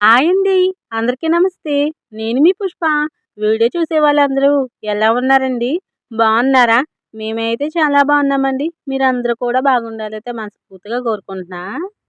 Hi అండి. అందరికీ నమస్తే. నేను మీ పుష్ప. వీడియో చూసే వాళ్ళందరూ ఎలా ఉన్నారండి? బాగున్నారా? మేమైతే చాలా బాగున్నామండి. మీరు అందరూ కూడా బాగుండాలైతే మనస్ఫూర్తిగా కోరుకుంటున్నా.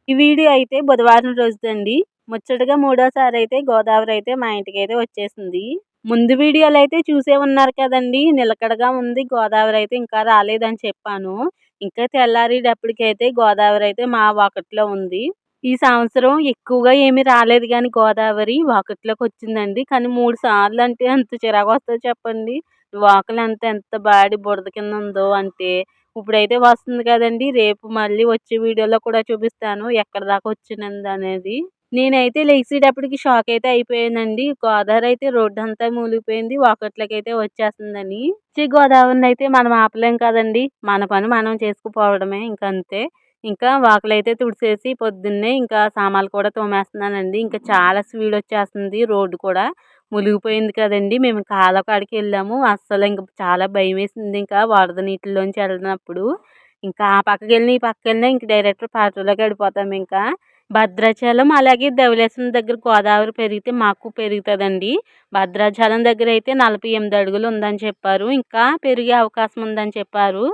ఈ వీడియో అయితే బుధవారం రోజుదండి. ముచ్చటగా మూడోసారి అయితే గోదావరి అయితే మా ఇంటికి అయితే వచ్చేసింది. ముందు వీడియోలు అయితే చూసే ఉన్నారు కదండి. నిలకడగా ఉంది. గోదావరి అయితే ఇంకా రాలేదని చెప్పాను. ఇంకా తెల్లారేటప్పటికైతే గోదావరి అయితే మా వాకట్లో ఉంది. ఈ సంవత్సరం ఎక్కువగా ఏమీ రాలేదు కానీ గోదావరి వాకట్లోకి వచ్చిందండి. కానీ మూడు సార్లు అంటే ఎంత చిరాకు వస్తుందో చెప్పండి. వాకలు అంత ఎంత బాడి బురద కింద ఉందో అంటే ఇప్పుడైతే వస్తుంది కదండి. రేపు మళ్ళీ వచ్చే వీడియోలో కూడా చూపిస్తాను ఎక్కడ దాకా వచ్చింది అనేది. నేనైతే లేచేటప్పటికి షాక్ అయితే అయిపోయానండి. గోదావరి అయితే రోడ్డు అంతా మూలిగిపోయింది. వాకట్లకి అయితే వచ్చేస్తుందని. గోదావరిని అయితే మనం ఆపలేం కదండి. మన పని మనం చేసుకుపోవడమే ఇంకంతే ఇంకా వాకిలైతే తుడిచేసి పొద్దున్నే ఇంకా సామాన్లు కూడా తోమేస్తున్నానండి. ఇంకా చాలా స్పీడ్ వచ్చేస్తుంది రోడ్డు కూడా. మునిగిపోయింది కదండి. మేము కాలకాడికి వెళ్ళాము. అస్సలు ఇంకా చాలా భయం వేసింది ఇంకా వరద నీటిలోంచి వెళ్ళినప్పుడు. ఇంకా ఆ పక్కకి వెళ్ళిన ఈ పక్క వెళ్ళినా ఇంక డైరెక్ట్ పాటలోకి వెళ్ళిపోతాము ఇంకా. భద్రాచలం అలాగే ధవళేశ్వరం దగ్గర గోదావరి పెరిగితే మాకు పెరుగుతుందండి. భద్రాచలం దగ్గర అయితే నలభై ఎనిమిది అడుగులు ఉందని చెప్పారు. ఇంకా పెరిగే అవకాశం ఉందని చెప్పారు.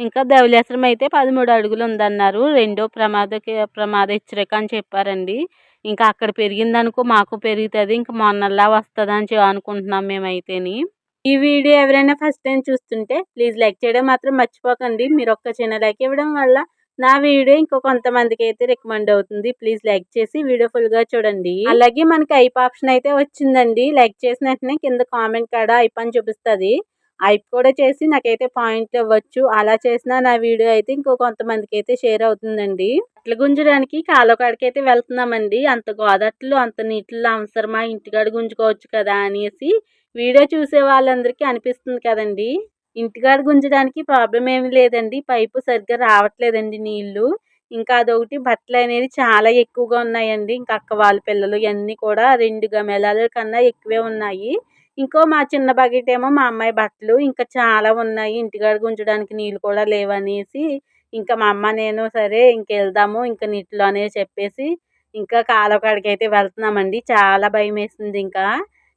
ఇంకా ధవళేశ్వరం అయితే పదమూడు అడుగులు ఉందన్నారు. రెండో ప్రమాద ప్రమాద హెచ్చరిక అని చెప్పారండి. ఇంకా అక్కడ పెరిగిందనుకో మాకు పెరుగుతుంది ఇంకా మొన్నలా వస్తుంది అని అనుకుంటున్నాం మేమైతేని. ఈ వీడియో ఎవరైనా ఫస్ట్ టైం చూస్తుంటే ప్లీజ్ లైక్ చేయడం మాత్రం మర్చిపోకండి. మీరు ఒక్క చిన్న లైక్ ఇవ్వడం వల్ల నా వీడియో ఇంకో కొంతమందికి అయితే రికమెండ్ అవుతుంది. ప్లీజ్ లైక్ చేసి వీడియో ఫుల్గా చూడండి. అలాగే మనకి ఐప్ ఆప్షన్ అయితే వచ్చిందండి. లైక్ చేసిన వెంటనే కింద కామెంట్ కాడ ఐప్ అని చూపిస్తుంది. హైప్ కూడా చేసి నాకైతే పాయింట్లు ఇవ్వచ్చు. అలా చేసినా నా వీడియో అయితే ఇంకో కొంతమందికి అయితే షేర్ అవుతుందండి. అట్ల గుంజడానికి కాలువకాడికి అయితే వెళ్తున్నామండి. అంత గోదట్లు అంత నీటిలో అవసరమా ఇంటికాడ గుంజుకోవచ్చు కదా అనేసి వీడియో చూసే వాళ్ళందరికీ అనిపిస్తుంది కదండి. ఇంటికాడ గుంజడానికి ప్రాబ్లం ఏమి లేదండి. పైపు సరిగ్గా రావట్లేదండి నీళ్ళు ఇంకా అదొకటి బట్టలు అనేది చాలా ఎక్కువగా ఉన్నాయండి. ఇంకా అక్క వాళ్ళ పిల్లలు ఇవన్నీ కూడా రెండు గమేళాల కన్నా ఎక్కువే ఉన్నాయి. ఇంకో మా చిన్న బకెట్ ఏమో మా అమ్మాయి బట్టలు ఇంకా చాలా ఉన్నాయి. ఇంటికాడ ఉంచడానికి నీళ్ళు కూడా లేవనేసి ఇంకా మా అమ్మ నేను సరే ఇంకెళ్దాము ఇంకా నీటిలో అనే చెప్పేసి ఇంకా కాలువ కాడికి అయితే వెళ్తున్నామండి. చాలా భయం వేసింది ఇంకా.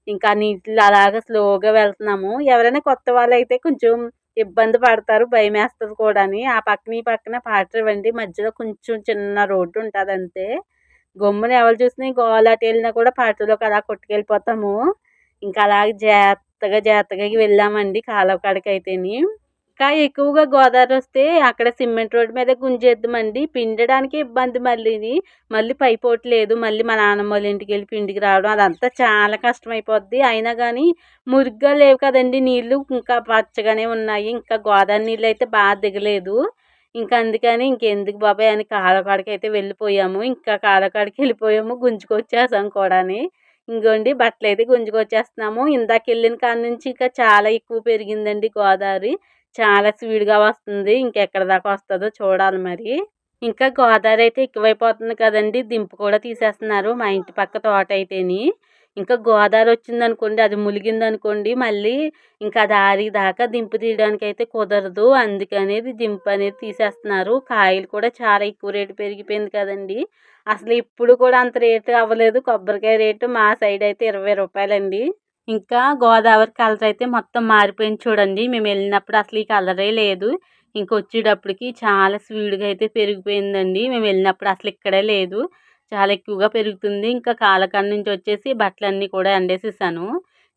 ఇంకా నీటిలో అలాగ స్లోగా వెళ్తున్నాము. ఎవరైనా కొత్త వాళ్ళు అయితే కొంచెం ఇబ్బంది పడతారు భయం వేస్తుంది కూడా అని ఆ పక్కన ఈ పక్కన పాటవండి మధ్యలో కొంచెం చిన్న రోడ్డు ఉంటుంది అంతే గమ్మున ఎవరు చూసినా గోలాటి వెళ్ళినా కూడా పాటలోకి అలా కొట్టుకెళ్ళిపోతాము. ఇంకా అలాగే జాగ్రత్తగా జాగ్రత్తగా వెళ్ళామండి కాలువ కాడికి అయితేని ఇంకా ఎక్కువగా గోదావరి వస్తే అక్కడ సిమెంట్ రోడ్డు మీద గుంజేద్దామండి. పిండడానికి ఇబ్బంది మళ్ళీని మళ్ళీ పైపోటు లేదు. మళ్ళీ మా నాన్నమ్మ వాళ్ళ ఇంటికి వెళ్ళి పిండికి రావడం అదంతా చాలా కష్టమైపోద్ది. అయినా కానీ మురిగ్గా లేవు కదండి నీళ్ళు. ఇంకా పచ్చగానే ఉన్నాయి. ఇంకా గోదావరి నీళ్ళు అయితే బాగా దిగలేదు. ఇంకా అందుకని ఇంకెందుకు బాబాయ్ అని కాలకాడికి అయితే వెళ్ళిపోయాము. ఇంకా కాలకాడికి వెళ్ళిపోయాము. గుంజుకొచ్చేసాం కూడాని. ఇంకోండి బట్టలు అయితే గుంజుకొచ్చేస్తున్నాము. ఇందాక వెళ్ళిన కాడ నుంచి ఇంకా చాలా ఎక్కువ పెరిగిందండి గోదావరి. చాలా స్పీడ్గా వస్తుంది. ఇంకెక్కడ దాకా వస్తుందో చూడాలి మరి. ఇంకా గోదావరి అయితే ఎక్కువైపోతుంది కదండి. దింపు కూడా తీసేస్తున్నారు మా ఇంటి పక్క తోట అయితేని. ఇంకా గోదావరి వచ్చింది అనుకోండి అది ములిగింది అనుకోండి మళ్ళీ ఇంకా దారి దాకా దింపు తీయడానికి అయితే కుదరదు. అందుకనేది దింపు అనేది తీసేస్తున్నారు. కాయలు కూడా చాలా ఎక్కువ రేటు పెరిగిపోయింది కదండి. అసలు ఇప్పుడు కూడా అంత రేటు అవ్వలేదు. కొబ్బరికాయ రేటు మా సైడ్ అయితే ఇరవై రూపాయలండి. ఇంకా గోదావరి కలర్ అయితే మొత్తం మారిపోయింది చూడండి. మేము వెళ్ళినప్పుడు అసలు ఈ కలరే లేదు. ఇంకా వచ్చేటప్పటికి చాలా స్పీడ్గా అయితే పెరిగిపోయిందండి. మేము వెళ్ళినప్పుడు అసలు ఇక్కడే లేదు. చాలా ఎక్కువగా పెరుగుతుంది. ఇంకా కాలకాడ నుంచి వచ్చేసి బట్టలన్నీ కూడా ఎండేసేసాను.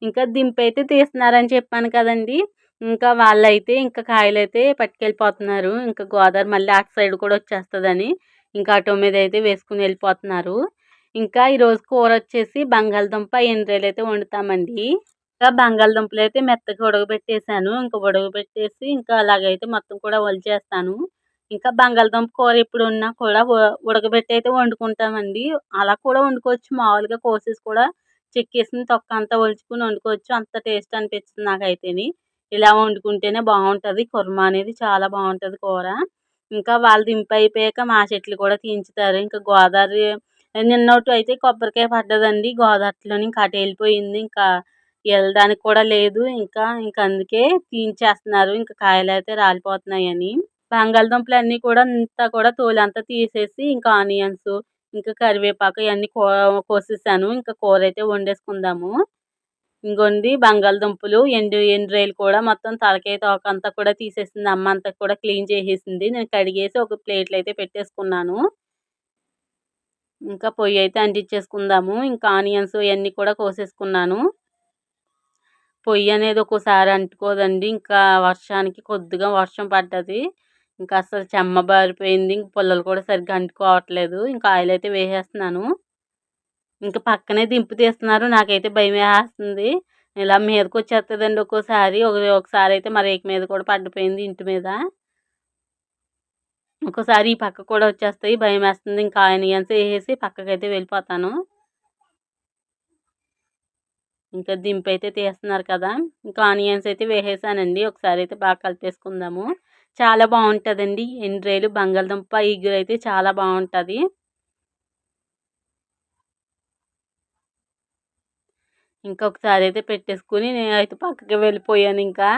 ఇంకా దింపు అయితే తీస్తున్నారని చెప్పాను కదండి. ఇంకా వాళ్ళైతే ఇంకా కాయలు అయితే పట్టుకెళ్ళిపోతున్నారు. ఇంకా గోదావరి మళ్ళీ అటు సైడ్ కూడా వచ్చేస్తుందని ఇంకా ఆటో మీద అయితే వేసుకుని వెళ్ళిపోతున్నారు. ఇంకా ఈరోజు కూర వచ్చేసి బంగాళదుంప ఎండ్రాయిలు అయితే వండుతామండి. ఇంకా బంగాళదుంపలు అయితే మెత్తగా ఉడకబెట్టేసాను. ఇంకా ఉడకబెట్టేసి ఇంకా అలాగైతే మొత్తం కూడా వలిచేస్తాను ఇంకా బంగాళదుంప కూర ఇప్పుడు ఉన్నా కూడా ఉడకబెట్టి అయితే వండుకుంటామండి. అలా కూడా వండుకోవచ్చు. మామూలుగా కోసేసి కూడా చెక్కేసిన తొక్క అంతా ఒలుచుకుని వండుకోవచ్చు. అంత టేస్ట్ అనిపిస్తుంది నాకైతేని. ఇలా వండుకుంటేనే బాగుంటుంది. కుర్మా అనేది చాలా బాగుంటుంది కూర. ఇంకా వాళ్ళు దింపు అయిపోయాక మా చెట్లు కూడా తీయించుతారు. ఇంకా గోదావరి నిన్నటి అయితే కొబ్బరికాయ పడ్డదండి. గోదావరిలోని ఇంకా అటు వెళ్ళిపోయింది. ఇంకా వెళ్ళడానికి కూడా లేదు. ఇంకా ఇంకా అందుకే తీయించేస్తున్నారు. ఇంకా కాయలు అయితే రాలిపోతున్నాయని. బంగాళదుంపలు అన్నీ కూడా అంతా కూడా తోలు అంతా తీసేసి ఇంకా ఆనియన్స్ ఇంకా కరివేపాకు ఇవన్నీ కో కోసేసాను. ఇంకా కూర అయితే వండేసుకుందాము. ఇంకొండి బంగాళదుంపలు ఎండు ఎండు కూడా మొత్తం తలకాయ తోక అంతా కూడా తీసేసింది. అమ్మ అంతా కూడా క్లీన్ చేసేసింది. నేను కడిగేసి ఒక ప్లేట్లు అయితే పెట్టేసుకున్నాను. ఇంకా పొయ్యి అయితే అంటించేసుకుందాము. ఇంకా ఆనియన్స్ ఇవన్నీ కూడా కోసేసుకున్నాను. పొయ్యి అనేది ఒక్కోసారి అంటుకోదండి. ఇంకా వర్షానికి కొద్దిగా వర్షం పడ్డది. ఇంకా అసలు చెమ్మ బారిపోయింది. ఇంక పుల్లలు కూడా సరిగ్గా అంటుకోవట్లేదు. ఇంకా ఆయిల్ అయితే వేసేస్తున్నాను. ఇంకా పక్కనే దింపు తీస్తున్నారు. నాకైతే భయం వేస్తుంది ఇలా మీదకి వచ్చేస్తుందండి ఒక్కోసారి. ఒకసారి అయితే మరి మీద కూడా పడిపోయింది ఇంటి మీద. ఒక్కోసారి ఈ పక్క కూడా వచ్చేస్తాయి. భయం వేస్తుంది. ఇంకా ఆనియన్స్ వేసేసి పక్కకైతే వెళ్ళిపోతాను. ఇంకా దింపు అయితే తీస్తున్నారు కదా. ఇంకా ఆనియన్స్ అయితే వేసేసానండి. ఒకసారి అయితే బాగా కలిపేసుకుందాము. చాలా బాగుంటుందండి ఎండ్రేలు బంగాళదుంప ఇగురు అయితే చాలా బాగుంటుంది ఇంకొకసారి అయితే పెట్టేసుకుని నేను అయితే పక్కకి వెళ్ళిపోయాను ఇంకా.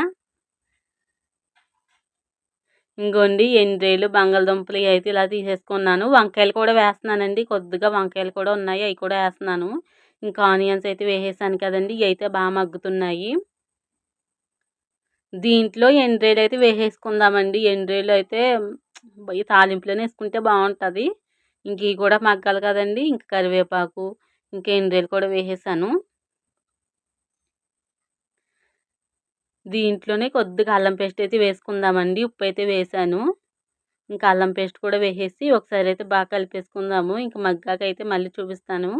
ఇంకోండి ఎండ్రేలు బంగాళదుంపలు అయితే ఇలా తీసేసుకున్నాను. వంకాయలు కూడా వేస్తున్నానండి. కొద్దిగా వంకాయలు కూడా ఉన్నాయి. అవి కూడా వేస్తున్నాను. ఇంకా ఆనియన్స్ అయితే వేసేసాను కదండి. ఇవి అయితే బాగా మగ్గుతున్నాయి. దీంట్లో ఎండ్రేలు అయితే వేసేసుకుందామండి. ఎండ్రేలు అయితే ఈ తాలింపులోనే వేసుకుంటే బాగుంటుంది. ఇంక ఇవి కూడా మగ్గాలి కదండి. ఇంక కరివేపాకు ఇంకా ఎండ్రేలు కూడా వేసేసాను. దీంట్లోనే కొద్దిగా అల్లం పేస్ట్ అయితే వేసుకుందామండి. ఉప్పు అయితే వేసాను. ఇంకా అల్లం పేస్ట్ కూడా వేసేసి ఒకసారి అయితే బాగా కలిపేసుకుందాము. ఇంకా మగ్గాక అయితే మళ్ళీ చూపిస్తాను.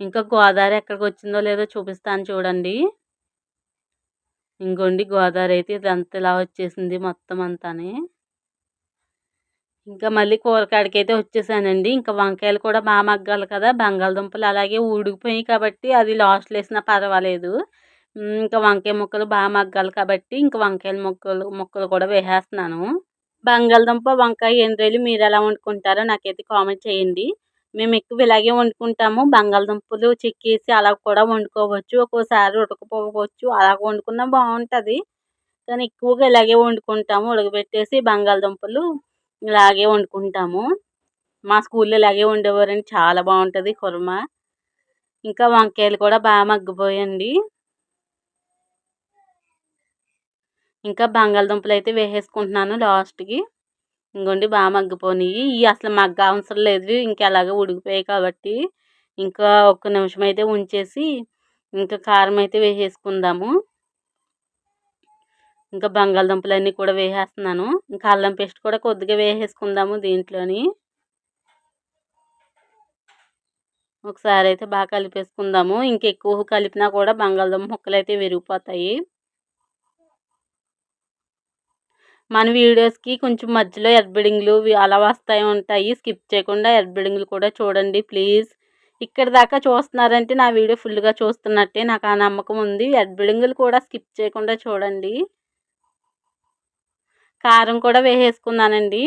ఇంకా గోదావరి ఎక్కడికి వచ్చిందో లేదో చూపిస్తాను చూడండి. ఇంకోండి గోదావరి అయితే ఇదంతా ఇలా వచ్చేసింది మొత్తం అంతానే. ఇంకా మళ్ళీ కూరకాడికి అయితే వచ్చేసానండి. ఇంకా వంకాయలు కూడా బాగా మగ్గాలి కదా బంగాళదుంపలు అలాగే ఊడిపోయి కాబట్టి అది లాస్ట్ వేసినా పర్వాలేదు. ఇంకా వంకాయ ముక్కలు బాగా మగ్గాలి కాబట్టి ఇంకా వంకాయల ముక్కలు ముక్కలు కూడా వేసేస్తున్నాను. బంగాళదుంప వంకాయ ఎండ్రేలు మీరు ఎలా వండుకుంటారో నాకైతే కామెంట్ చేయండి. మేము ఎక్కువ ఇలాగే వండుకుంటాము. బంగాళదుంపలు చెక్కేసి అలా కూడా వండుకోవచ్చు. ఒక్కోసారి ఉడకపోవచ్చు. అలా వండుకున్నా బాగుంటుంది. కానీ ఎక్కువగా ఇలాగే వండుకుంటాము. ఉడకబెట్టేసి బంగాళదుంపలు ఇలాగే వండుకుంటాము. మా స్కూల్లో ఇలాగే వండేవారండి. చాలా బాగుంటుంది కుర్మ. ఇంకా వంకాయలు కూడా బాగా మగ్గిపోయండి. ఇంకా బంగాళదుంపలు అయితే వేసేసుకుంటున్నాను లాస్ట్కి. ఇంకోండి బాగా మగ్గిపోయినాయి ఇవి అసలు మగ్గ అవసరం లేదు. ఇంకా ఉడికిపోయాయి కాబట్టి ఇంకా ఒక్క నిమిషం అయితే ఉంచేసి ఇంకా కారం అయితే వేసేసుకుందాము. ఇంకా బంగాళదుంపలు అన్నీ కూడా వేసేస్తున్నాను. ఇంకా అల్లం పేస్ట్ కూడా కొద్దిగా వేసేసుకుందాము దీంట్లోని. ఒకసారి అయితే బాగా కలిపేసుకుందాము. ఇంకెక్కువ కలిపినా కూడా బంగాళదుంప ముక్కలు అయితే విరిగిపోతాయి. మన వీడియోస్కి కొంచెం మధ్యలో ఎర్బిడింగ్లు అలా వస్తాయి ఉంటాయి. స్కిప్ చేయకుండా ఎర్బిడింగ్లు కూడా చూడండి ప్లీజ్ ఇక్కడ దాకా చూస్తున్నారంటే నా వీడియో ఫుల్గా చూస్తున్నట్టే నాకు ఆ నమ్మకం ఉంది. ఎర్బిడింగ్లు కూడా స్కిప్ చేయకుండా చూడండి. కారం కూడా వేసేసుకున్నానండి.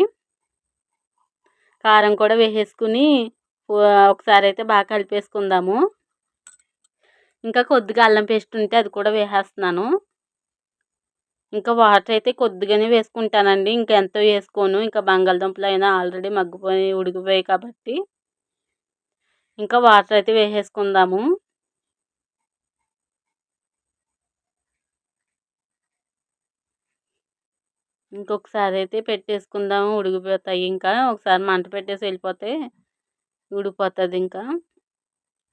కారం కూడా వేసేసుకుని ఒకసారి అయితే బాగా కలిపేసుకుందాము. ఇంకా కొద్దిగా అల్లం పేస్ట్ ఉంటే అది కూడా వేసేస్తున్నాను. ఇంకా వాటర్ అయితే కొద్దిగానే వేసుకుంటానండి. ఇంకా ఎంతో వేసుకోను. ఇంకా బంగాళదుంపలు అయినా ఆల్రెడీ మగ్గిపోయి ఉడికిపోయాయి కాబట్టి. ఇంకా వాటర్ అయితే వేసేసుకుందాము. ఇంకొకసారి అయితే పెట్టేసుకుందాము. ఉడికిపోతాయి ఇంకా. ఒకసారి మంట పెట్టేసి వెళ్ళిపోతే ఉడికిపోతుంది ఇంకా.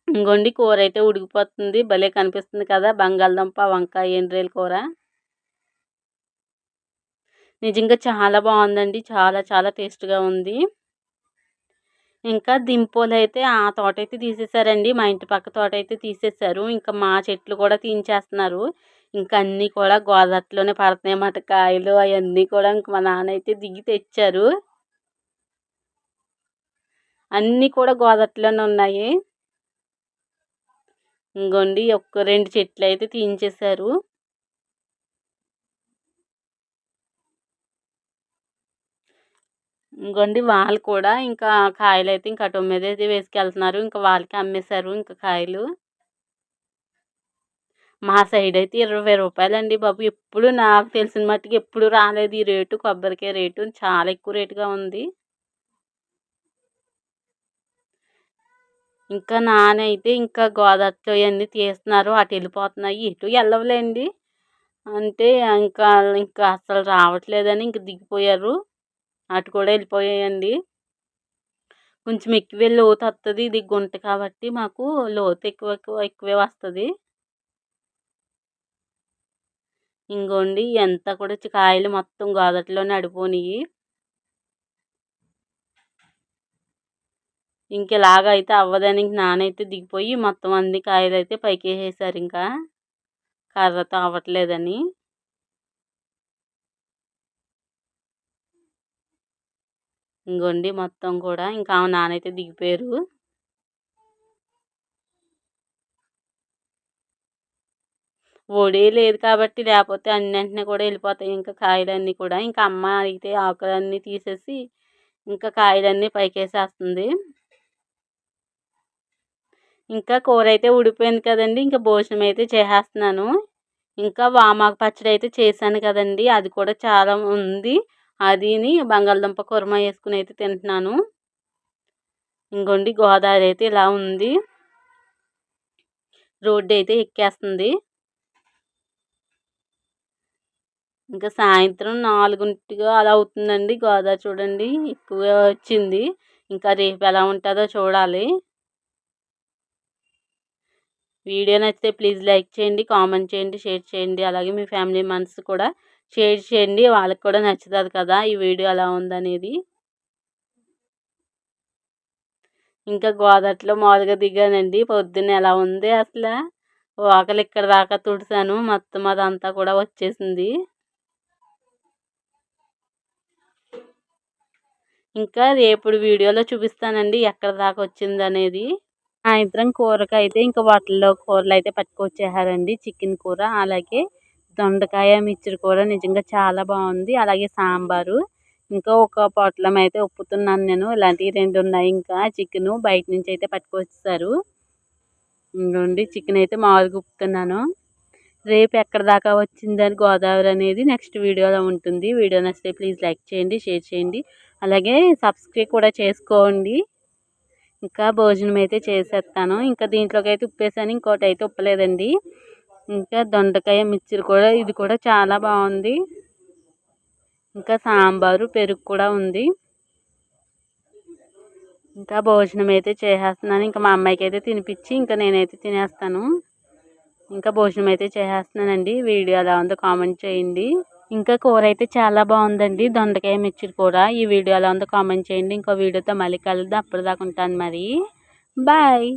ఇంకోండి కూర అయితే ఉడికిపోతుంది. భలే కనిపిస్తుంది కదా బంగాళదుంప వంకాయ ఎండ్రేల కూర. నిజంగా చాలా బాగుందండి. చాలా చాలా టేస్ట్గా ఉంది. ఇంకా దింపోలు అయితే ఆ తోట అయితే తీసేశారండి మా ఇంటి పక్క తోట అయితే తీసేశారు ఇంకా మా చెట్లు కూడా తీయించేస్తున్నారు. ఇంకా అన్నీ కూడా గోదట్లోనే పడుతున్నాయి అన్నమాట కాయలు అవన్నీ కూడా ఇంక మా నాన్న అయితే దిగి తెచ్చారు. అన్నీ కూడా గోదట్లోనే ఉన్నాయి. ఇంకోండి ఒక్క రెండు చెట్లు అయితే తీయించేశారు. ఇంకోండి వాళ్ళు కూడా ఇంకా కాయలు అయితే ఇంకా అటు మీద వేసుకెళ్తున్నారు. ఇంకా వాళ్ళకి అమ్మేశారు ఇంకా కాయలు. మా సైడ్ అయితే ఇరవై రూపాయలండి బాబు. ఎప్పుడు నాకు తెలిసిన మట్టుకు ఎప్పుడు రాలేదు ఈ రేటు. కొబ్బరికాయ రేటు చాలా ఎక్కువ రేటుగా ఉంది. ఇంకా నాన్న అయితే ఇంకా గోదావరిలో ఇవన్నీ తీస్తున్నారు. అటు వెళ్ళిపోతున్నాయి ఇటు వెళ్ళవులేండి. అంటే ఇంకా ఇంకా అసలు రావట్లేదని ఇంక దిగిపోయారు. అటు కూడా వెళ్ళిపోయాయండి. కొంచెం ఎక్కువే లోతు వస్తుంది ఇది గుంట కాబట్టి మాకు లోతు ఎక్కువ ఎక్కువ ఎక్కువే వస్తుంది. ఇంకోండి ఎంత కూడా కాయలు మొత్తం గోదట్లోనే అడిపోనివి ఇంక ఇలాగ అయితే అవ్వదని నానైతే దిగిపోయి మొత్తం అన్ని కాయలు అయితే పైకి వేసేసారు ఇంకా. కర్రతో అవ్వట్లేదని. ఇంకోండి మొత్తం కూడా. ఇంకా ఆమె నానైతే దిగిపోయారు. ఒడి లేదు కాబట్టి లేకపోతే అన్నింటినీ కూడా వెళ్ళిపోతాయి. ఇంకా కాయలన్నీ కూడా. ఇంకా అమ్మ అయితే ఆకులన్నీ తీసేసి ఇంకా కాయలన్నీ పైకేసేస్తుంది. ఇంకా కూర అయితే ఉడిపోయింది కదండి. ఇంకా భోజనం అయితే చేసేస్తున్నాను. ఇంకా వామాకు పచ్చడి అయితే చేశాను కదండి. అది కూడా చాలా ఉంది. అదిని బంగాళదుంప కుర్మ వేసుకుని అయితే తింటున్నాను. ఇంకోండి గోదావరి అయితే ఇలా ఉంది. రోడ్డు అయితే ఎక్కేస్తుంది. ఇంకా సాయంత్రం నాలుగుంటిగా అలా అవుతుందండి గోదావరి చూడండి. ఎక్కువ వచ్చింది. ఇంకా రేపు ఎలా ఉంటుందో చూడాలి. వీడియో నచ్చితే ప్లీజ్ లైక్ చేయండి కామెంట్ చేయండి షేర్ చేయండి. అలాగే మీ ఫ్యామిలీ మెంబర్స్ కూడా షేర్ చేయండి. వాళ్ళకి కూడా నచ్చుతుంది కదా ఈ వీడియో ఎలా ఉందనేది. ఇంకా గోదట్లో మామూలుగా దిగానండి. పొద్దున్న ఎలా ఉంది అసలు? వాకలు ఇక్కడ దాకా తుడిసాను. మొత్తం అదంతా కూడా వచ్చేసింది. ఇంకా రేపుడు వీడియోలో చూపిస్తానండి ఎక్కడ దాకా వచ్చింది అనేది సాయంత్రం కూరకైతే ఇంకా వాటిల్లో కూరలు అయితే పట్టుకొచ్చేసారండి. చికెన్ కూర అలాగే. దొండకాయ మిర్చి కూర నిజంగా చాలా బాగుంది. అలాగే సాంబారు. ఇంకా ఒక పొట్లం అయితే ఉప్పుతున్నాను నేను. ఇలాంటివి రెండు ఉన్నాయి. ఇంకా చికెన్ బయట నుంచి అయితే పట్టుకొచ్చేసారు. ఇంకోండి చికెన్ అయితే మామూలుగా ఉప్పుతున్నాను. రేపు ఎక్కడ దాకా వచ్చిందని గోదావరి అనేది నెక్స్ట్ వీడియోలో ఉంటుంది. వీడియో నచ్చితే ప్లీజ్ లైక్ చేయండి షేర్ చేయండి. అలాగే సబ్స్క్రైబ్ కూడా చేసుకోండి. ఇంకా భోజనం అయితే చేసేస్తాను. ఇంకా దీంట్లోకి అయితే ఉప్పేసాను. ఇంకోటి అయితే ఉప్పలేదండి. ఇంకా దొండకాయ మిక్చర్ కూడా ఇది కూడా చాలా బాగుంది. ఇంకా సాంబారు పెరుగు కూడా ఉంది. ఇంకా భోజనం అయితే చేసేస్తున్నాను. ఇంకా మా అమ్మాయికి అయితే తినిపించి ఇంకా నేనైతే తినేస్తాను. ఇంకా భోజనం అయితే చేసేస్తున్నానండి. వీడియో ఎలా ఉందో కామెంట్ చేయండి. ఇంకా కూర అయితే చాలా బాగుందండి. దొండకాయ మిర్చి కూర ఈ వీడియో ఎలా ఉందో కామెంట్ చేయండి. ఇంకో వీడియోతో మళ్ళీ కలుద్దాం. అప్పటిదాకా ఉంటాను మరి. బాయ్.